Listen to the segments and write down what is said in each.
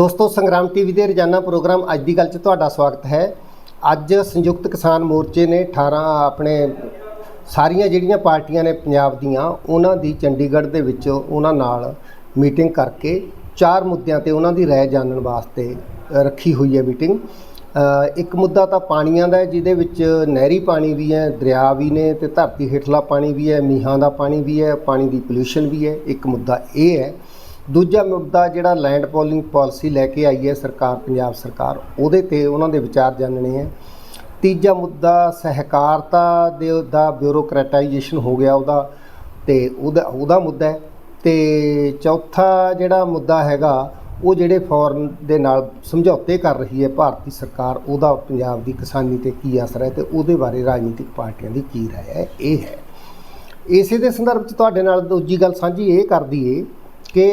ਦੋਸਤੋ, ਸੰਗਰਾਮ ਟੀਵੀ ਦੇ ਰੋਜ਼ਾਨਾ ਪ੍ਰੋਗਰਾਮ ਅੱਜ ਦੀ ਗੱਲ 'ਚ ਤੁਹਾਡਾ ਸਵਾਗਤ ਹੈ। ਅੱਜ ਸੰਯੁਕਤ ਕਿਸਾਨ ਮੋਰਚੇ ਨੇ 18 ਆਪਣੇ ਸਾਰੀਆਂ ਜਿਹੜੀਆਂ ਪਾਰਟੀਆਂ ਨੇ ਪੰਜਾਬ ਦੀਆਂ, ਉਹਨਾਂ ਦੀ ਚੰਡੀਗੜ੍ਹ ਦੇ ਵਿੱਚ ਉਹਨਾਂ ਨਾਲ ਮੀਟਿੰਗ ਕਰਕੇ ਚਾਰ ਮੁੱਦਿਆਂ ਤੇ ਉਹਨਾਂ ਦੀ ਰਾਏ ਜਾਣਨ ਵਾਸਤੇ ਰੱਖੀ ਹੋਈ ਹੈ ਮੀਟਿੰਗ। ਇੱਕ ਮੁੱਦਾ ਤਾਂ ਪਾਣੀਆਂ ਦਾ ਜਿਹਦੇ ਵਿੱਚ ਨਹਿਰੀ ਪਾਣੀ ਵੀ ਹੈ, ਦਰਿਆ ਵੀ ਨੇ ਤੇ ਧਰਤੀ ਹੇਠਲਾ ਪਾਣੀ ਵੀ ਹੈ, ਮੀਂਹਾਂ ਦਾ ਪਾਣੀ ਵੀ ਹੈ, ਪਾਣੀ ਦੀ ਪੋਲਿਊਸ਼ਨ ਵੀ ਹੈ। ਇੱਕ ਮੁੱਦਾ ਇਹ ਹੈ ਦੂਜਾ ਮੁੱਦਾ ਜਿਹੜਾ ਲੈਂਡ ਪੋਲਿੰਗ ਪਾਲਿਸੀ ਲੈ ਕੇ ਆਈ ਹੈ ਸਰਕਾਰ, ਪੰਜਾਬ ਸਰਕਾਰ, ਉਹਦੇ ਤੇ ਉਹਨਾਂ ਦੇ ਵਿਚਾਰ ਜਾਣਨੇ ਹੈ। ਤੀਜਾ ਮੁੱਦਾ ਸਹਿਕਾਰਤਾ ਦੇ ਦਾ ਬਿਊਰੋਕਰੇਟਾਈਜੇਸ਼ਨ ਹੋ ਗਿਆ ਉਹਦਾ ਤੇ ਉਹਦਾ ਉਹਦਾ ਮੁੱਦਾ ਹੈ। ਤੇ ਚੌਥਾ ਜਿਹੜਾ ਮੁੱਦਾ ਹੈਗਾ, ਉਹ ਜਿਹੜੇ ਫੋਰਨ ਦੇ ਨਾਲ ਸਮਝੌਤੇ ਕਰ ਰਹੀ ਹੈ ਭਾਰਤੀ ਸਰਕਾਰ, ਉਹਦਾ ਪੰਜਾਬ ਦੀ ਕਿਸਾਨੀ ਤੇ ਕੀ ਅਸਰ ਹੈ ਤੇ ਉਹਦੇ ਬਾਰੇ ਰਾਜਨੀਤਿਕ ਪਾਰਟੀਆਂ ਦੀ ਕੀ ਰਾਏ ਹੈ, ਇਹ ਹੈ। ਇਸੇ ਦੇ ਸੰਦਰਭ 'ਚ ਤੁਹਾਡੇ ਨਾਲ ਦੂਜੀ ਗੱਲ ਸਾਂਝੀ ਇਹ ਕਰ ਦਈਏ ਕਿ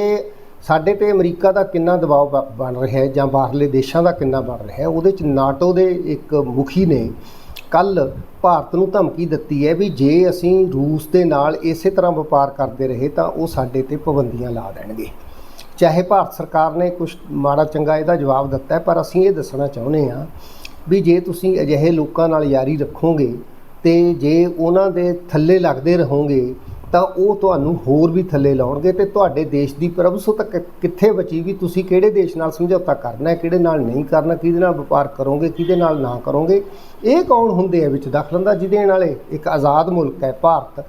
ਸਾਡੇ ਤੇ ਅਮਰੀਕਾ ਦਾ ਕਿੰਨਾ ਦਬਾਅ ਬ- ਬਣ ਰਿਹਾ ਹੈ ਜਾਂ ਬਾਹਰਲੇ ਦੇਸ਼ਾਂ ਦਾ ਕਿੰਨਾ ਬਣ ਰਿਹਾ ਹੈ, ਉਹਦੇ 'ਚ ਨਾਟੋ ਦੇ ਇੱਕ ਮੁਖੀ ਨੇ ਕੱਲ ਭਾਰਤ ਨੂੰ ਧਮਕੀ ਦਿੱਤੀ ਹੈ ਵੀ ਜੇ ਅਸੀਂ ਰੂਸ ਦੇ ਨਾਲ ਇਸੇ ਤਰ੍ਹਾਂ ਵਪਾਰ ਕਰਦੇ ਰਹੇ ਤਾਂ ਉਹ ਸਾਡੇ ਤੇ ਪਾਬੰਦੀਆਂ ਲਾ ਦੇਣਗੇ। ਚਾਹੇ ਭਾਰਤ ਸਰਕਾਰ ਨੇ ਕੁਝ ਮਾੜਾ ਚੰਗਾ ਇਹਦਾ ਜਵਾਬ ਦਿੱਤਾ ਪਰ ਅਸੀਂ ਇਹ ਦੱਸਣਾ ਚਾਹੁੰਦੇ ਹਾਂ ਵੀ ਜੇ ਤੁਸੀਂ ਅਜਿਹੇ ਲੋਕਾਂ ਨਾਲ ਯਾਰੀ ਰੱਖੋਗੇ ਤੇ ਜੇ ਉਹਨਾਂ ਦੇ ਥੱਲੇ ਲੱਗਦੇ ਰਹੋਗੇ ਤਾਂ ਉਹ ਤੁਹਾਨੂੰ ਹੋਰ ਵੀ ਥੱਲੇ ਲਾਉਣਗੇ ਤੇ ਤੁਹਾਡੇ ਦੇਸ਼ ਦੀ ਪ੍ਰਭੂਸੁਤਾ ਕਿ- ਕਿੱਥੇ ਬਚੀ ਵੀ ਤੁਸੀਂ ਕਿਹੜੇ ਦੇਸ਼ ਨਾਲ ਸਮਝੌਤਾ ਕਰਨਾ ਹੈ? ਕਿਹੜੇ ਨਾਲ ਨਹੀਂ ਕਰਨਾ? ਕਿਹਦੇ ਨਾਲ ਵਪਾਰ ਕਰੋਗੇ? ਕਿਹਦੇ ਨਾਲ ਨਾ ਕਰੋਗੇ? ਇਹ ਕੌਣ ਹੁੰਦੇ ਆ ਵਿੱਚ ਦਖਲਅੰਦਾਜ਼ੀ ਜਿਹਦੇ ਨਾਲੇ ਇੱਕ ਆਜ਼ਾਦ ਮੁਲਕ ਹੈ ਭਾਰਤ।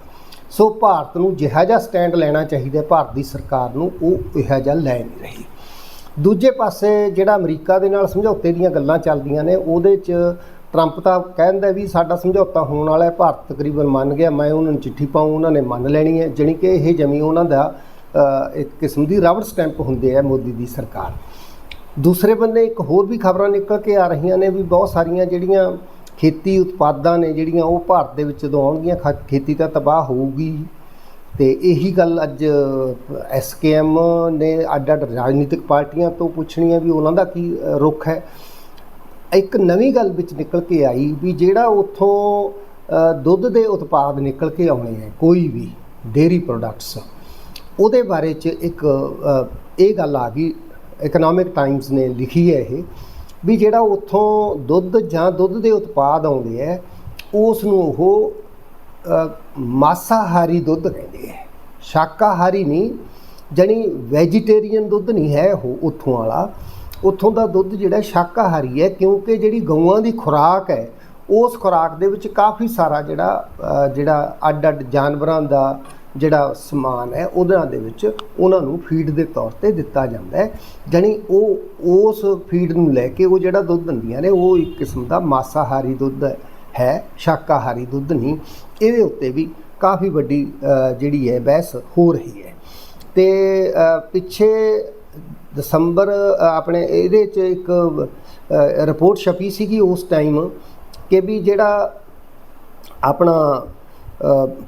ਸੋ ਭਾਰਤ ਨੂੰ ਜਿਹਾ ਜਿਹਾ ਸਟੈਂਡ ਲੈਣਾ ਚਾਹੀਦਾ ਭਾਰਤ ਦੀ ਸਰਕਾਰ ਨੂੰ ਉਹ ਇਹੋ ਜਿਹਾ ਲੈ ਨਹੀਂ ਰਹੀ। ਦੂਜੇ ਪਾਸੇ ਜਿਹੜਾ ਅਮਰੀਕਾ ਦੇ ਨਾਲ ਸਮਝੌਤੇ ਦੀਆਂ ਗੱਲਾਂ ਚੱਲਦੀਆਂ ਨੇ, ਉਹਦੇ 'ਚ ਟਰੰਪ ਤਾਂ ਕਹਿੰਦਾ ਵੀ ਸਾਡਾ ਸਮਝੌਤਾ ਹੋਣ ਵਾਲਾ ਹੈ ਭਾਰਤ ਤਕਰੀਬਨ ਮੰਨ ਗਿਆ ਮੈਂ ਉਹਨਾਂ ਨੂੰ ਚਿੱਠੀ ਪਾਉਂ ਉਹਨਾਂ ਨੇ ਮੰਨ ਲੈਣੀ ਹੈ ਜਾਣੀ ਕਿ ਇਹ ਜਮੀ ਉਹਨਾਂ ਦਾ ਇੱਕ ਕਿਸਮ ਦੀ ਰਬੜ ਸਟੈਂਪ ਹੁੰਦੇ ਆ ਮੋਦੀ ਦੀ ਸਰਕਾਰ। ਦੂਸਰੇ ਬੰਨੇ ਇੱਕ ਹੋਰ ਵੀ ਖਬਰਾਂ ਨਿਕਲ ਕੇ ਆ ਰਹੀਆਂ ਨੇ ਵੀ ਬਹੁਤ ਸਾਰੀਆਂ ਜਿਹੜੀਆਂ ਖੇਤੀ ਉਤਪਾਦਾਂ ਨੇ ਜਿਹੜੀਆਂ ਉਹ ਭਾਰਤ ਦੇ ਵਿੱਚ ਜਦੋਂ ਆਉਣਗੀਆਂ ਖ- ਖੇਤੀ ਤਾਂ ਤਬਾਹ ਹੋਊਗੀ। ਤੇ ਇਹੀ ਗੱਲ ਅੱਜ ਐਸਕੇਐਮ ਨੇ ਅੱਡ ਅੱਡ ਰਾਜਨੀਤਿਕ ਪਾਰਟੀਆਂ ਤੋਂ ਪੁੱਛਣੀ ਹੈ ਵੀ ਉਹਨਾਂ ਦਾ ਕੀ ਅ, ਰੁਖ ਹੈ। ਇੱਕ ਨਵੀਂ ਗੱਲ ਵਿੱਚ ਨਿਕਲ ਕੇ ਆਈ ਵੀ ਜਿਹੜਾ ਉੱਥੋਂ ਦੁੱਧ ਦੇ ਉਤਪਾਦ ਨਿਕਲ ਕੇ ਆਉਣੇ ਹੈ ਕੋਈ ਵੀ ਡੇਰੀ ਪ੍ਰੋਡਕਟਸ ਉਹਦੇ ਬਾਰੇ ਚ ਇੱਕ ਇਹ ਗੱਲ ਆ ਗਈ ਇਕਨੋਮਿਕ ਟਾਈਮਸ ਨੇ ਲਿਖੀ ਹੈ ਇਹ, ਵੀ ਜਿਹੜਾ ਉੱਥੋਂ ਦੁੱਧ ਜਾਂ ਦੁੱਧ ਦੇ ਉਤਪਾਦ ਆਉਂਦੇ ਹੈ ਉਸ ਨੂੰ ਉਹ ਮਾਸਾਹਾਰੀ ਦੁੱਧ ਕਹਿੰਦੇ ਹੈ ਸ਼ਾਕਾਹਾਰੀ ਨਹੀਂ, ਜਣੀ ਵੈਜੀਟੇਰੀਅਨ ਦੁੱਧ ਨਹੀਂ ਹੈ ਉਹ ਉੱਥੋਂ ਵਾਲਾ। ਉੱਥੋਂ ਦਾ ਦੁੱਧ ਜਿਹੜਾ ਸ਼ਾਕਾਹਾਰੀ ਹੈ, ਕਿਉਂਕਿ ਜਿਹੜੀ ਗਊਆਂ ਦੀ ਖੁਰਾਕ ਹੈ, ਉਸ ਖੁਰਾਕ ਦੇ ਵਿੱਚ ਕਾਫੀ ਸਾਰਾ ਜਿਹੜਾ ਜਿਹੜਾ ਅੱਡ ਅੱਡ ਜਾਨਵਰਾਂ ਦਾ ਜਿਹੜਾ ਸਮਾਨ ਹੈ ਉਹਨਾਂ ਦੇ ਵਿੱਚ ਉਹਨਾਂ ਨੂੰ ਫੀਡ ਦੇ ਤੌਰ ਤੇ ਦਿੱਤਾ ਜਾਂਦਾ ਹੈ। ਜਾਣੀ ਉਹ, ਉਸ ਫੀਡ ਨੂੰ ਲੈ ਕੇ ਉਹ ਜਿਹੜਾ ਦੁੱਧ ਦਿੰਦੀਆਂ ਨੇ, ਉਹ ਇੱਕ ਕਿਸਮ ਦਾ ਮਾਸਾਹਾਰੀ ਦੁੱਧ ਹੈ, ਸ਼ਾਕਾਹਾਰੀ ਦੁੱਧ ਨਹੀਂ। ਇਹਦੇ ਉੱਤੇ ਵੀ ਕਾਫੀ ਵੱਡੀ ਜਿਹੜੀ ਹੈ, ਬਹਿਸ ਹੋ ਰਹੀ ਹੈ। ਤੇ ਪਿੱਛੇ ਦਸੰਬਰ ਆਪਣੇ ਇਹਦੇ 'ਚ ਇੱਕ ਰਿਪੋਰਟ ਛਪੀ ਸੀਗੀ ਉਸ ਟਾਈਮ ਕਿ ਵੀ ਜਿਹੜਾ ਆਪਣਾ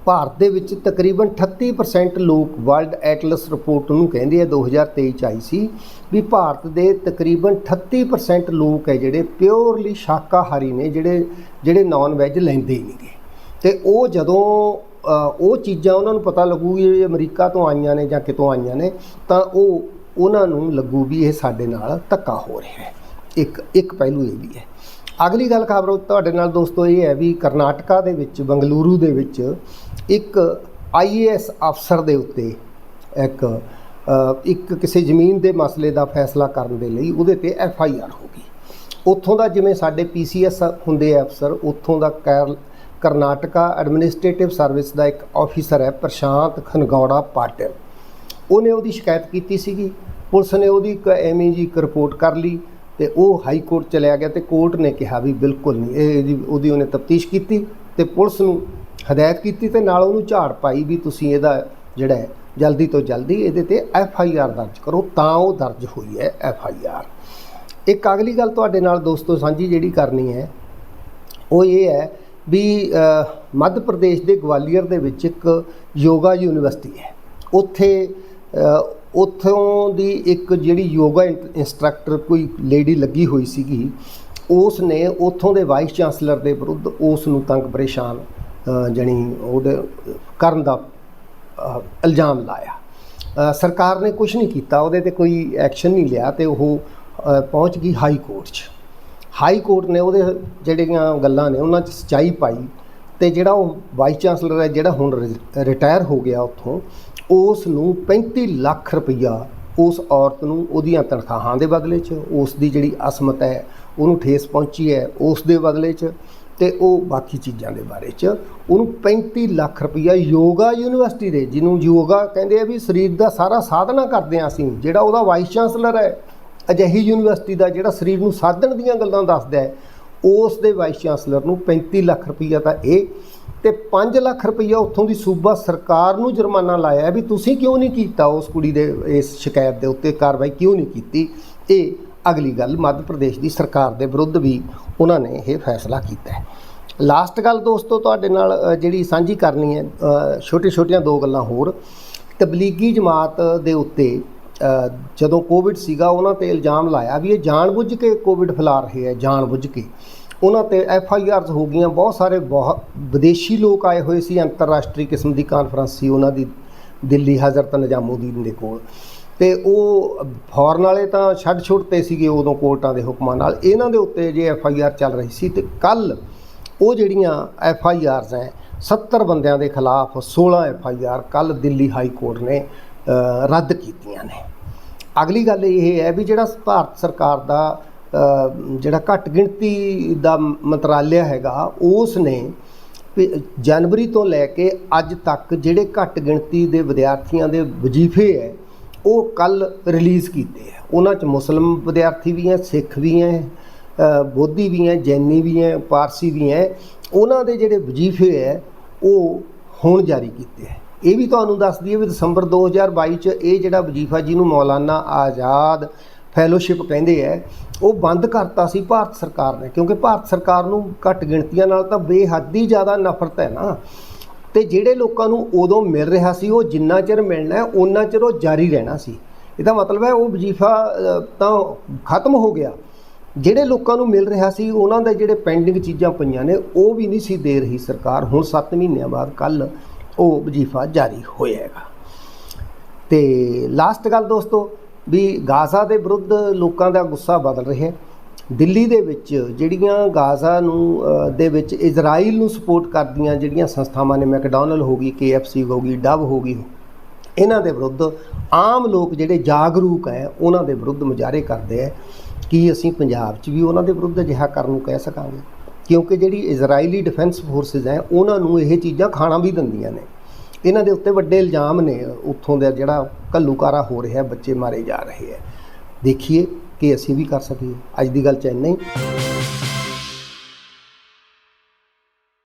ਭਾਰਤ ਦੇ ਵਿੱਚ ਤਕਰੀਬਨ 38% ਲੋਕ ਵਰਲਡ ਐਟਲਸ ਰਿਪੋਰਟ ਨੂੰ ਕਹਿੰਦੇ ਆ 2023 ਚ ਆਈ ਸੀ, ਵੀ ਭਾਰਤ ਦੇ ਤਕਰੀਬਨ 38% ਲੋਕ ਹੈ ਜਿਹੜੇ ਪਿਓਰਲੀ ਸ਼ਾਕਾਹਾਰੀ ਨੇ, ਜਿਹੜੇ ਜਿਹੜੇ ਨਾਨ ਵੈਜ ਲੈਂਦੇ ਹੀ ਨਹੀਂਗੇ ਤੇ ਉਹ ਜਦੋਂ ਉਹ ਚੀਜ਼ਾਂ ਉਹਨਾਂ ਨੂੰ ਪਤਾ ਲੱਗੂਗੀ ਇਹ ਅਮਰੀਕਾ ਤੋਂ ਆਈਆਂ ਨੇ ਜਾਂ ਕਿਤੋਂ ਆਈਆਂ ਨੇ, ਤਾਂ ਉਹ ਉਹਨਾਂ ਨੂੰ ਲੱਗੂ ਵੀ ਇਹ ਸਾਡੇ ਨਾਲ ਧੱਕਾ ਹੋ ਰਿਹਾ ਹੈ। ਇੱਕ ਇੱਕ ਪਹਿਲੂ ਇਹ ਵੀ ਹੈ। ਅਗਲੀ ਗੱਲ ਖਬਰ ਤੁਹਾਡੇ ਨਾਲ ਦੋਸਤੋ ਇਹ ਹੈ ਵੀ ਕਰਨਾਟਕਾ ਦੇ ਵਿੱਚ, ਬੰਗਲੂਰੂ ਦੇ ਵਿੱਚ ਇੱਕ ਆਈਏਐਸ ਅਫਸਰ ਦੇ ਉੱਤੇ ਇੱਕ ਇੱਕ ਕਿਸੇ ਜ਼ਮੀਨ ਦੇ ਮਸਲੇ ਦਾ ਫੈਸਲਾ ਕਰਨ ਦੇ ਲਈ ਉਹਦੇ ਤੇ ਐਫ ਆਈ ਆਰ ਹੋ ਗਈ। ਉੱਥੋਂ ਦਾ ਜਿਵੇਂ ਸਾਡੇ ਪੀਸੀਐਸ ਹੁੰਦੇ ਆ ਅਫਸਰ, ਉੱਥੋਂ ਦਾ ਕੈਰ- ਕਰਨਾਟਕਾ ਐਡਮਿਨਿਸਟ੍ਰੇਟਿਵ ਸਰਵਿਸ ਦਾ ਇੱਕ ਆਫੀਸਰ ਹੈ ਪ੍ਰਸ਼ਾਂਤ ਖਨਗੌੜਾ ਪਾਟਿਲ ਉਹਨੇ ਉਹਦੀ ਸ਼ਿਕਾਇਤ ਕੀਤੀ ਸੀਗੀ। ਪੁਲਿਸ ਨੇ ਉਹਦੀ ਇੱਕ ਐਵੇਂ ਜੀ ਇੱਕ ਰਿਪੋਰਟ ਕਰ ਲਈ ਤੇ ਉਹ ਹਾਈ ਕੋਰਟ ਚਲਿਆ ਗਿਆ ਤੇ ਕੋਰਟ ਨੇ ਕਿਹਾ ਵੀ ਬਿਲਕੁਲ ਨਹੀਂ, ਇਹ ਇਹਦੀ ਉਹਦੀ ਉਹਨੇ ਤਫਤੀਸ਼ ਕੀਤੀ ਤੇ ਪੁਲਿਸ ਨੂੰ ਹਦਾਇਤ ਕੀਤੀ ਤੇ ਨਾਲ ਉਹਨੂੰ ਝਾੜ ਪਾਈ ਵੀ ਤੁਸੀਂ ਇਹਦਾ ਜਿਹੜਾ ਜਲਦੀ ਤੋਂ ਜਲਦੀ ਇਹਦੇ ਤੇ ਐਫ ਆਈ ਆਰ ਦਰਜ ਕਰੋ, ਤਾਂ ਉਹ ਦਰਜ ਹੋਈ ਹੈ ਐਫ ਆਈ ਆਰ। ਇੱਕ ਅਗਲੀ ਗੱਲ ਤੁਹਾਡੇ ਨਾਲ ਦੋਸਤੋ ਸਾਂਝੀ ਜਿਹੜੀ ਕਰਨੀ ਹੈ, ਉਹ ਇਹ ਹੈ ਵੀ ਮੱਧ ਪ੍ਰਦੇਸ਼ ਦੇ ਗਵਾਲੀਅਰ ਦੇ ਵਿੱਚ ਇੱਕ ਯੋਗਾ ਯੂਨੀਵਰਸਿਟੀ ਹੈ। ਉੱਥੇ ਉੱਥੋਂ ਦੀ ਇੱਕ ਜਿਹੜੀ ਯੋਗਾ ਇੰਟ- ਇੰਸਟ੍ਰਕਟਰ ਕੋਈ ਲੇਡੀ ਲੱਗੀ ਹੋਈ ਸੀਗੀ ਉਸ ਨੇ ਉੱਥੋਂ ਦੇ ਵਾਈਸ ਚਾਂਸਲਰ ਦੇ ਵਿਰੁੱਧ ਉਸ ਨੂੰ ਤੰਗ ਪਰੇਸ਼ਾਨ ਅ, ਜਣੀ ਉਹਦੇ ਕਰਨ ਦਾ ਇਲਜ਼ਾਮ ਲਾਇਆ। ਸਰਕਾਰ ਨੇ ਕੁਝ ਨਹੀਂ ਕੀਤਾ ਉਹਦੇ ਤੇ ਕੋਈ ਐਕਸ਼ਨ ਨਹੀਂ ਲਿਆ ਤੇ ਉਹ ਪਹੁੰਚ ਗਈ ਹਾਈ ਕੋਰਟ 'ਚ। ਹਾਈ ਕੋਰਟ ਨੇ ਉਹਦੇ ਜਿਹੜੀਆਂ ਗੱਲਾਂ ਨੇ ਉਹਨਾਂ 'ਚ ਸਚਾਈ ਪਾਈ ਤੇ ਜਿਹੜਾ ਉਹ ਵਾਈਸ ਚਾਂਸਲਰ ਹੈ ਜਿਹੜਾ ਹੁਣ ਰਿਟਾਇਰ ਹੋ ਗਿਆ ਉੱਥੋਂ ਉਸ ਨੂੰ 35 ਲੱਖ ਰੁਪਈਆ ਉਸ ਔਰਤ ਨੂੰ ਉਹਦੀਆਂ ਤਨਖਾਹਾਂ ਦੇ ਬਦਲੇ 'ਚ, ਉਸ ਦੀ ਜਿਹੜੀ ਅਸਮਤ ਹੈ, ਉਹਨੂੰ ਠੇਸ ਪਹੁੰਚੀ ਹੈ ਉਸ ਦੇ ਬਦਲੇ 'ਚ ਤੇ ਉਹ ਬਾਕੀ ਚੀਜ਼ਾਂ ਦੇ ਬਾਰੇ 'ਚ ਉਹਨੂੰ 35 ਲੱਖ ਰੁਪਈਆ ਯੋਗਾ ਯੂਨੀਵਰਸਿਟੀ ਦੇ, ਜਿਹਨੂੰ ਯੋਗਾ ਕਹਿੰਦੇ ਆ ਵੀ ਸਰੀਰ ਦਾ ਸਾਰਾ ਸਾਧਨਾ ਕਰਦੇ ਆ ਅਸੀਂ, ਜਿਹੜਾ ਉਹਦਾ ਵਾਈਸ ਚਾਂਸਲਰ ਹੈ, ਅਜਿਹੀ ਯੂਨੀਵਰਸਿਟੀ ਦਾ ਜਿਹੜਾ ਸਰੀਰ ਨੂੰ ਸਾਧਣ ਦੀਆਂ ਗੱਲਾਂ ਦੱਸਦਾ ਹੈ, ਉਸ ਦੇ ਵਾਈਸ ਚਾਂਸਲਰ ਨੂੰ 35 ਲੱਖ ਰੁਪਈਆ ਤਾਂ ਇਹ ਤੇ 5 ਲੱਖ ਰੁਪਈਆ ਉੱਥੋਂ ਦੀ ਸੂਬਾ ਸਰਕਾਰ ਨੂੰ ਜੁਰਮਾਨਾ ਲਾਇਆ ਵੀ ਤੁਸੀਂ ਕਿਉਂ ਨਹੀਂ ਕੀਤਾ ਉਸ ਕੁੜੀ ਦੇ ਇਸ ਸ਼ਿਕਾਇਤ ਦੇ ਉੱਤੇ ਕਾਰਵਾਈ ਕਿਉਂ ਨਹੀਂ ਕੀਤੀ? ਇਹ ਅਗਲੀ ਗੱਲ ਮੱਧ ਪ੍ਰਦੇਸ਼ ਦੀ ਸਰਕਾਰ ਦੇ ਵਿਰੁੱਧ ਵੀ ਉਹਨਾਂ ਨੇ ਇਹ ਫੈਸਲਾ ਕੀਤਾ ਹੈ। ਲਾਸਟ ਗੱਲ ਦੋਸਤੋ, ਤੁਹਾਡੇ ਨਾਲ ਜਿਹੜੀ ਸਾਂਝੀ ਕਰਨੀ ਹੈ ਛੋਟੇ ਛੋਟੀਆਂ ਦੋ ਗੱਲਾਂ ਹੋਰ। ਤਬਲੀਗੀ ਜਮਾਤ ਦੇ ਉੱਤੇ ਜਦੋਂ ਕੋਵਿਡ ਸੀਗਾ, ਉਹਨਾਂ ਤੇ ਇਲਜ਼ਾਮ ਲਾਇਆ ਵੀ ਇਹ ਜਾਣਬੁੱਝ ਕੇ ਕੋਵਿਡ ਫੈਲਾ ਰਹੇ ਹੈ, ਜਾਣਬੁੱਝ ਕੇ। ਉਹਨਾਂ ਤੇ ਐਫ ਆਈ ਆਰਸ ਹੋ ਗਈਆਂ। ਬਹੁਤ ਸਾਰੇ ਬਹੁਤ ਵਿਦੇਸ਼ੀ ਲੋਕ ਆਏ ਹੋਏ ਸੀ। ਅੰਤਰਰਾਸ਼ਟਰੀ ਕਿਸਮ ਦੀ ਕਾਨਫਰੰਸ ਸੀ ਉਹਨਾਂ ਦੀ। ਦਿੱਲੀ ਹਜ਼ਰਤ ਨਿਜ਼ਾਮੂਦੀਨ ਦੇ ਕੋਲ। ਤੇ ਉਹ ਫੌਰਨ ਵਾਲੇ ਤਾਂ ਛੱਡ ਛੁੱਟਤੇ ਸੀਗੇ ਉਦੋਂ ਕੋਰਟਾਂ ਦੇ ਹੁਕਮਾਂ ਨਾਲ। ਇਹਨਾਂ ਦੇ ਉੱਤੇ ਜੇ ਐਫ ਆਈ ਆਰ ਚੱਲ ਰਹੀ ਸੀ ਤੇ ਕੱਲ ਉਹ ਜਿਹੜੀਆਂ ਐਫ ਆਈ ਆਰਸ ਹੈ 70 ਬੰਦਿਆਂ ਦੇ ਖਿਲਾਫ 16 ਐਫ ਆਈ ਆਰ ਕੱਲ ਦਿੱਲੀ ਹਾਈ ਕੋਰਟ ਨੇ ਰੱਦ ਕੀਤੀਆਂ ਨੇ। ਅਗਲੀ ਗੱਲ ਇਹ ਹੈ ਵੀ ਜਿਹੜਾ ਭਾਰਤ ਸਰਕਾਰ ਦਾ ਜਿਹੜਾ ਘੱਟ ਗਿਣਤੀ ਦਾ ਮੰਤਰਾਲਿਆ ਹੈਗਾ ਉਸ ਨੇ ਵੀ ਜਨਵਰੀ ਤੋਂ ਲੈ ਕੇ ਅੱਜ ਤੱਕ ਜਿਹੜੇ ਘੱਟ ਗਿਣਤੀ ਦੇ ਵਿਦਿਆਰਥੀਆਂ ਦੇ ਵਜ਼ੀਫੇ ਹੈ, ਉਹ ਕੱਲ ਰਿਲੀਜ਼ ਕੀਤੇ ਹੈ। ਉਹਨਾਂ 'ਚ ਮੁਸਲਮ ਵਿਦਿਆਰਥੀ ਵੀ ਹੈ, ਸਿੱਖ ਵੀ ਹੈ ਬੋਧੀ ਵੀ ਹੈ, ਜੈਨੀ ਵੀ ਹੈ, ਪਾਰਸੀ ਵੀ ਹੈ। ਉਹਨਾਂ ਦੇ ਜਿਹੜੇ ਵਜ਼ੀਫੇ ਹੈ, ਉਹ ਹੁਣ ਜਾਰੀ ਕੀਤੇ ਹੈ। ਇਹ ਵੀ ਤੁਹਾਨੂੰ ਦੱਸ ਦਈਏ ਵੀ ਦਸੰਬਰ 2022 ਚ ਇਹ ਜਿਹੜਾ ਵਜ਼ੀਫਾ ਜਿਹਨੂੰ ਮੌਲਾਨਾ ਆਜ਼ਾਦ ਫੈਲੋਸ਼ਿਪ ਕਹਿੰਦੇ ਹੈ ਉਹ ਬੰਦ ਕਰਤਾ ਸੀ ਭਾਰਤ ਸਰਕਾਰ ਨੇ, ਕਿਉਂਕਿ ਭਾਰਤ ਸਰਕਾਰ ਨੂੰ ਘੱਟ ਗਿਣਤੀਆਂ ਨਾਲ ਤਾਂ ਬੇਹੱਦ ਹੀ ਜ਼ਿਆਦਾ ਨਫ਼ਰਤ ਹੈ ਨਾ। ਤੇ ਜਿਹੜੇ ਲੋਕਾਂ ਨੂੰ ਉਦੋਂ ਮਿਲ ਰਿਹਾ ਸੀ, ਉਹ ਜਿੰਨਾ ਚਿਰ ਮਿਲਣਾ ਹੈ ਉਹਨਾਂ ਚਿਰ ਉਹ ਜਾਰੀ ਰਹਿਣਾ ਸੀ। ਇਹਦਾ ਮਤਲਬ ਹੈ ਉਹ ਵਜ਼ੀਫਾ ਤਾਂ ਖਤਮ ਹੋ ਗਿਆ। ਜਿਹੜੇ ਲੋਕਾਂ ਨੂੰ ਮਿਲ ਰਿਹਾ ਸੀ, ਉਹਨਾਂ ਦੇ ਜਿਹੜੇ ਪੈਂਡਿੰਗ ਚੀਜ਼ਾਂ ਪਈਆਂ ਨੇ, ਉਹ ਵੀ ਨਹੀਂ ਸੀ ਦੇ ਰਹੀ ਸਰਕਾਰ। ਹੁਣ 7 ਮਹੀਨਿਆਂ ਬਾਅਦ ਕੱਲ ਉਹ ਵਜ਼ੀਫਾ ਜਾਰੀ ਹੋਏਗਾ ਤੇ ਲਾਸਟ ਗੱਲ ਦੋਸਤੋ ਵੀ ਗਾਜ਼ਾ ਦੇ ਵਿਰੁੱਧ ਲੋਕਾਂ ਦਾ ਗੁੱਸਾ ਬਦਲ ਰਿਹਾ ਦਿੱਲੀ ਦੇ ਵਿੱਚ ਜਿਹੜੀਆਂ ਗਾਜ਼ਾ ਨੂੰ ਦੇ ਵਿੱਚ ਇਜ਼ਰਾਈਲ ਨੂੰ ਸਪੋਰਟ ਕਰਦੀਆਂ ਜਿਹੜੀਆਂ ਸੰਸਥਾਵਾਂ ਨੇ, ਮੈਕਡੋਨਲ ਹੋ ਗਈ KFC ਹੋ ਗਈ, ਡਵ ਹੋ ਗਈ, ਇਹਨਾਂ ਦੇ ਵਿਰੁੱਧ ਆਮ ਲੋਕ ਜਿਹੜੇ ਜਾਗਰੂਕ ਹੈ, ਉਹਨਾਂ ਦੇ ਵਿਰੁੱਧ ਮੁਜ਼ਾਹਰੇ ਕਰਦੇ ਹੈ ਕਿ ਅਸੀਂ ਪੰਜਾਬ 'ਚ ਵੀ ਉਹਨਾਂ ਦੇ ਵਿਰੁੱਧ ਅਜਿਹਾ ਕਰਨ ਨੂੰ ਕਹਿ ਸਕਾਂਗੇ। ਕਿਉਂਕਿ ਜਿਹੜੀ ਇਜ਼ਰਾਈਲੀ ਡਿਫੈਂਸ ਫੋਰਸਿਸ ਹੈ, ਉਹਨਾਂ ਨੂੰ ਇਹ ਚੀਜ਼ਾਂ ਖਾਣਾ ਵੀ ਦਿੰਦੀਆਂ ਨੇ। ਇਹਨਾਂ ਦੇ ਉੱਤੇ ਵੱਡੇ ਇਲਜ਼ਾਮ ਨੇ, ਉੱਥੋਂ ਦਾ ਜਿਹੜਾ ਘੱਲੂਕਾਰਾ ਹੋ ਰਿਹਾ, ਬੱਚੇ ਮਾਰੇ ਜਾ ਰਹੇ ਹੈ। ਦੇਖੀਏ ਕਿ ਅਸੀਂ ਵੀ ਕਰ ਸਕੀਏ। ਅੱਜ ਦੀ ਗੱਲ ਚ ਇੰਨਾ ਹੀ।